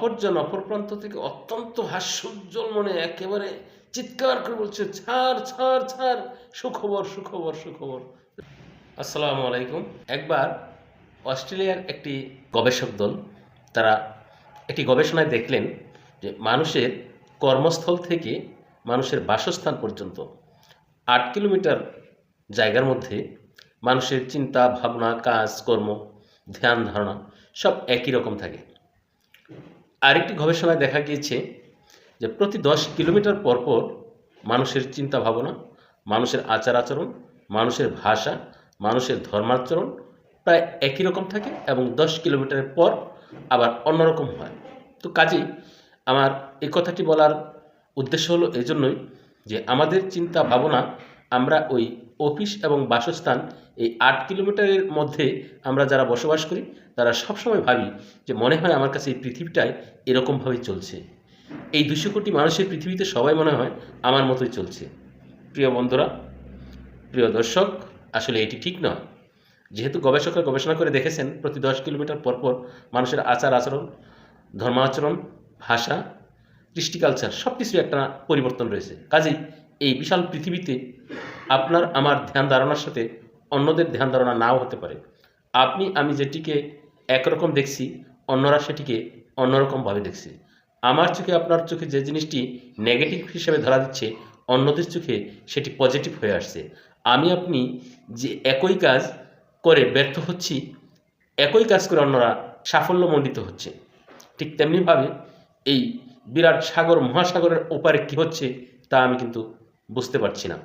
অপরজন অপর প্রান্ত থেকে অত্যন্ত হাস্যোজ্জ্বল মনে একেবারে চিৎকার করে বলছে, ছাড় ছাড় ছাড়, সুখবর সুখবর সুখবর। আসসালামু আলাইকুম। একবার অস্ট্রেলিয়ার একটি গবেষক দল, তারা একটি গবেষণায় দেখলেন যে মানুষের কর্মস্থল থেকে মানুষের বাসস্থান পর্যন্ত আট কিলোমিটার জায়গার মধ্যে মানুষের চিন্তা, ভাবনা, কাজ, কর্ম, ধ্যান, ধারণা সব একই রকম থাকে। আরেকটি গবেষণায় দেখা গিয়েছে যে প্রতি দশ কিলোমিটার পর পর মানুষের চিন্তা ভাবনা মানুষের আচার আচরণ মানুষের ভাষা, মানুষের ধর্মাচরণ প্রায় একই রকম থাকে এবং দশ কিলোমিটারের পর আবার অন্যরকম হয়। তো কাজেই আমার এই কথাটি বলার উদ্দেশ্য হলো এজন্যই যে আমাদের চিন্তা ভাবনা আমরা ওই অফিস এবং বাসস্থান এই আট কিলোমিটারের মধ্যে আমরা যারা বসবাস করি, তারা সবসময় ভাবি যে মনে হয় আমার কাছে এই পৃথিবীটাই এরকমভাবেই চলছে। এই দুশো কোটি মানুষের পৃথিবীতে সবাই মনে হয় আমার মতোই চলছে। প্রিয় বন্ধুরা, প্রিয় দর্শক, আসলে এটি ঠিক নয়। যেহেতু গবেষকরা গবেষণা করে দেখেছেন, প্রতি দশ কিলোমিটার পর পর মানুষের আচার আচরণ, ধর্মাচরণ, ভাষা কৃষ্টি কালচার সব কিছুর একটা পরিবর্তন রয়েছে। কাজেই এই বিশাল পৃথিবীতে আপনার আমার ধ্যান ধারণার সাথে অন্যদের ধ্যান ধারণা নাও হতে পারে। আপনি, আমি যেটিকে একরকম দেখছি, অন্যরা সেটিকে অন্যরকমভাবে দেখছে। আমার চোখে আপনার চোখে যে জিনিসটি নেগেটিভ হিসেবে ধরা দিচ্ছে, অন্যদের চোখে সেটি পজিটিভ হয়ে আসছে। আমি, আপনি যে একই কাজ করে ব্যর্থ হচ্ছি, একই কাজ করে অন্যরা সাফল্যমণ্ডিত হচ্ছে। ঠিক তেমনিভাবে এই বিরাট সাগর, মহাসাগরের ওপারে কী হচ্ছে, তা আমি কিন্তু বুঝতে পারছি না।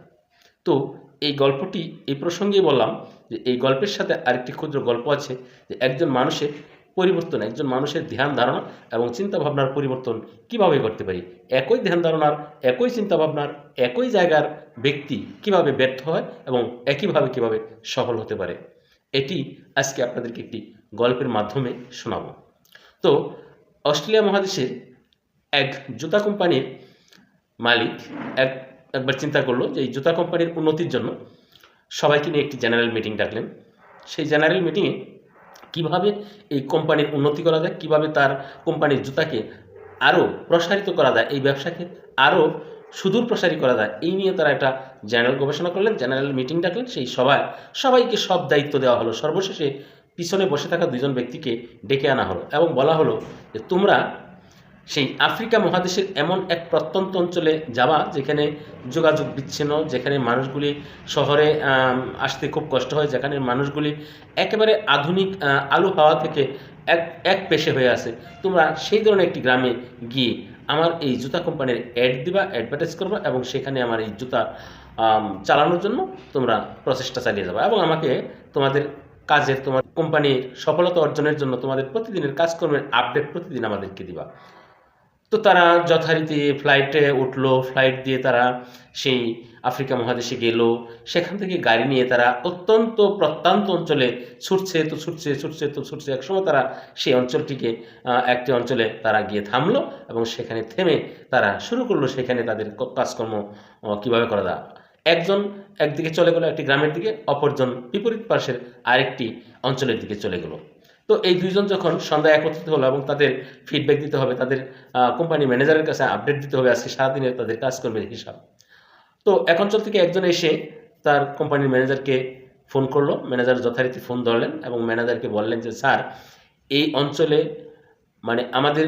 তো এই গল্পটি, এই প্রসঙ্গেই বললাম যে এই গল্পের সাথে আরেকটি ক্ষুদ্র গল্প আছে যে একজন মানুষের পরিবর্তন, একজন মানুষের ধ্যান ধারণা এবং চিন্তা ভাবনার পরিবর্তন কীভাবে করতে পারি? একই ধ্যান ধারণার, একই চিন্তা ভাবনার একই জায়গার ব্যক্তি কীভাবে ব্যর্থ হয় এবং একইভাবে কীভাবে সফল হতে পারে? এটি আজকে আপনাদেরকে একটি গল্পের মাধ্যমে শোনাবো। তো অস্ট্রেলিয়া মহাদেশের এক জুতা কোম্পানির মালিক, এক একবার চিন্তা করল যে এই জুতা কোম্পানির উন্নতির জন্য সবাইকে নিয়ে একটি জেনারেল মিটিং ডাকলেন। সেই জেনারেল মিটিংয়ে কীভাবে এই কোম্পানির উন্নতি করা যায়, কীভাবে তার কোম্পানির জুতাকে আরও প্রসারিত করা যায়, এই ব্যবসাকে আরও সুদূর প্রসারী করা যায়, এই নিয়ে তারা একটা জেনারেল গবেষণা করলেন জেনারেল মিটিং ডাকলেন। সেই সভায় সবাইকে সব দায়িত্ব দেওয়া হলো। সর্বশেষে পিছনে বসে থাকা দুজন ব্যক্তিকে ডেকে আনা হলো এবং বলা হলো যে তোমরা সেই আফ্রিকা মহাদেশের এমন এক প্রত্যন্ত অঞ্চলে যাওয়া, যেখানে যোগাযোগ বিচ্ছিন্ন, যেখানে মানুষগুলি শহরে আসতে খুব কষ্ট হয়, যেখানে মানুষগুলি একেবারে আধুনিক আলো হাওয়া থেকে এক এক পেশে হয়ে আছে তোমরা সেই ধরনের একটি গ্রামে গিয়ে আমার এই জুতা কোম্পানির অ্যাড দিবা অ্যাডভার্টাইজ করবা এবং সেখানে আমার এই জুতা চালানোর জন্য তোমরা প্রচেষ্টা চালিয়ে যাবা এবং আমাকে তোমাদের কাজের, তোমার কোম্পানির সফলতা অর্জনের জন্য তোমাদের প্রতিদিনের কাজকর্মের আপডেট প্রতিদিন আমাদেরকে দিবা। তো তারা যথারীতি ফ্লাইটে উঠল ফ্লাইট দিয়ে তারা সেই আফ্রিকা মহাদেশে গেল। সেখান থেকে গাড়ি নিয়ে তারা অত্যন্ত প্রত্যন্ত অঞ্চলে ছুটছে, তো ছুটছে ছুটছে, তো ছুটছে। একসময় তারা সেই অঞ্চলটিকে একটি অঞ্চলে তারা গিয়ে থামলো এবং সেখানে থেমে তারা শুরু করল সেখানে তাদের কাজকর্ম কীভাবে করা যায়। একজন একদিকে চলে গেলো একটি গ্রামের দিকে, অপরজন বিপরীত পাশের আরেকটি অঞ্চলের দিকে চলে গেলো। তো এই দুইজন যখন সন্ধ্যায় একত্রিত হলো এবং তাদের ফিডব্যাক দিতে হবে, তাদের কোম্পানি ম্যানেজারের কাছে আপডেট দিতে হবে, আজকে সারাদিনের তাদের কাজকর্মের হিসাব। তো এক অঞ্চল থেকে একজন এসে তার কোম্পানির ম্যানেজারকে ফোন করল ম্যানেজার যথারীতি ফোন ধরলেন এবং ম্যানেজারকে বললেন যে, স্যার, এই অঞ্চলে মানে আমাদের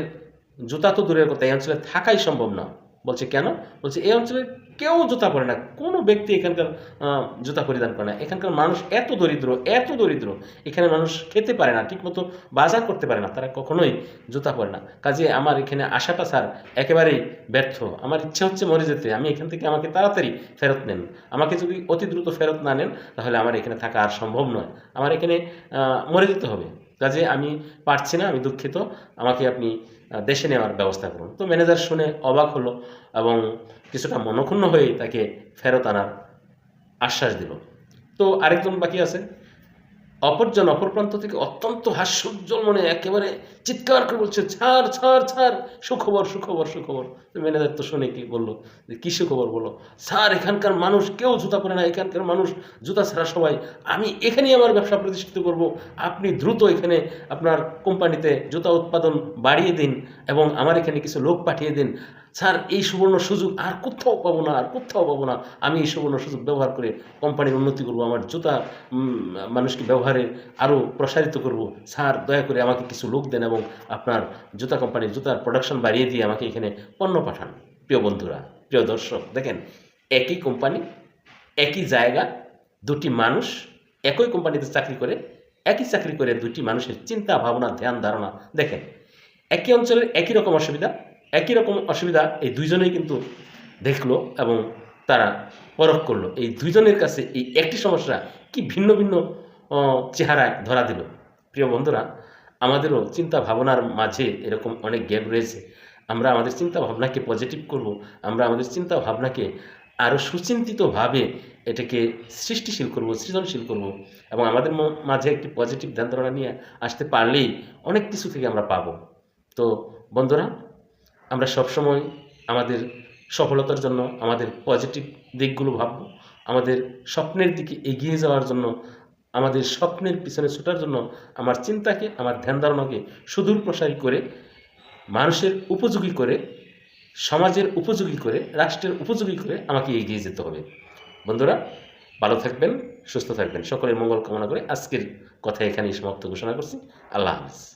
জুতা তো দূরের কথা, এই অঞ্চলে থাকাই সম্ভব না বলছে, কেন? বলছে, এই অঞ্চলে কেউ জুতা পরে না, কোনো ব্যক্তি এখানকার জুতা পরিধান করে না। এখানকার মানুষ এত দরিদ্র এত দরিদ্র, এখানে মানুষ খেতে পারে না, ঠিকমতো বাজার করতে পারে না, তারা কখনোই জুতা পরে না। কাজে আমার এখানে আসাটা স্যার একেবারেই ব্যর্থ। আমার ইচ্ছে হচ্ছে মরে যেতে। আমি এখান থেকে আমাকে তাড়াতাড়ি ফেরত নেন। আমাকে যদি অতি দ্রুত ফেরত না নেন, তাহলে আমার এখানে থাকা আর সম্ভব নয়। আমার এখানে মরে যেতে হবে। কাজে আমি পারছি না, আমি দুঃখিত। আমাকে আপনি দেশে নেওয়ার ব্যবস্থা করুন। তো ম্যানেজার শুনে অবাক হলো এবং কিছুটা মনক্ষুণ্ণ হয়ে তাকে ফেরত আনার আশ্বাস দিল। তো আরেকজন বাকি আছে? অপরজন অপর প্রান্ত থেকে অত্যন্ত হাস্যোজ্জ্বল মনে একেবারে চিৎকার করে বলছে, ছাড় ছাড় ছাড়, সুখবর সুখবর সুখবর। ম্যানেজার তো শুনে কি বলল, যে কী সুখবর বলো? স্যার, এখানকার মানুষ কেউ জুতা পরে না, এখানকার মানুষ জুতা ছাড়া সবাই। আমি এখানেই আমার ব্যবসা প্রতিষ্ঠিত করব। আপনি দ্রুত এখানে আপনার কোম্পানিতে জুতা উৎপাদন বাড়িয়ে দিন এবং আমার এখানে কিছু লোক পাঠিয়ে দিন। স্যার, এই সুবর্ণ সুযোগ আর কোথাও পাবো না, আর কোথাও পাবো না। আমি এই সুবর্ণ সুযোগ ব্যবহার করে কোম্পানির উন্নতি করব, আমার জুতা মানুষকে ব্যবহারে আরও প্রসারিত করব। স্যার, দয়া করে আমাকে কিছু লোক দেন এবং আপনার জুতা কোম্পানির জুতার প্রোডাকশন বাড়িয়ে দিয়ে আমাকে এখানে পণ্য পাঠান। প্রিয় বন্ধুরা, প্রিয় দর্শক, দেখেন, একই কোম্পানি, একই জায়গা, দুটি মানুষ, একই কোম্পানিতে চাকরি করে, একই চাকরি করে দুটি মানুষের চিন্তা ভাবনা ধ্যান ধারণা দেখেন একই অঞ্চলের একই রকম অসুবিধা, একই রকম অসুবিধা এই দুইজনেই কিন্তু দেখল এবং তারা পরখ করল। এই দুইজনের কাছে এই একটি সমস্যা কি ভিন্ন ভিন্ন চেহারায় ধরা দিল। প্রিয় বন্ধুরা, আমাদেরও চিন্তা ভাবনার মাঝে এরকম অনেক গ্যাপ রয়েছে। আমরা আমাদের চিন্তা ভাবনাকে পজিটিভ করব, আমরা আমাদের চিন্তা ভাবনাকে আরও সুচিন্তিতভাবে এটাকে সৃষ্টিশীল করব, সৃজনশীল করব এবং আমাদের মাঝে একটি পজিটিভ ধ্যান ধারণা নিয়ে আসতে পারলেই অনেক কিছু থেকে আমরা পাবো। তো বন্ধুরা, আমরা সবসময় আমাদের সফলতার জন্য, আমাদের পজিটিভ দিকগুলো ভাবব, আমাদের স্বপ্নের দিকে এগিয়ে যাওয়ার জন্য, আমাদের স্বপ্নের পিছনে ছোটার জন্য, আমার চিন্তাকে, আমার ধ্যান ধারণাকে সুদূর প্রসারী করে, মানুষের উপযোগী করে, সমাজের উপযোগী করে, রাষ্ট্রের উপযোগী করে আমাকে এগিয়ে যেতে হবে। বন্ধুরা, ভালো থাকবেন, সুস্থ থাকবেন। সকলের মঙ্গল কামনা করে আজকের কথা এখানেই সমাপ্ত ঘোষণা করছি। আল্লাহ হাফিজ।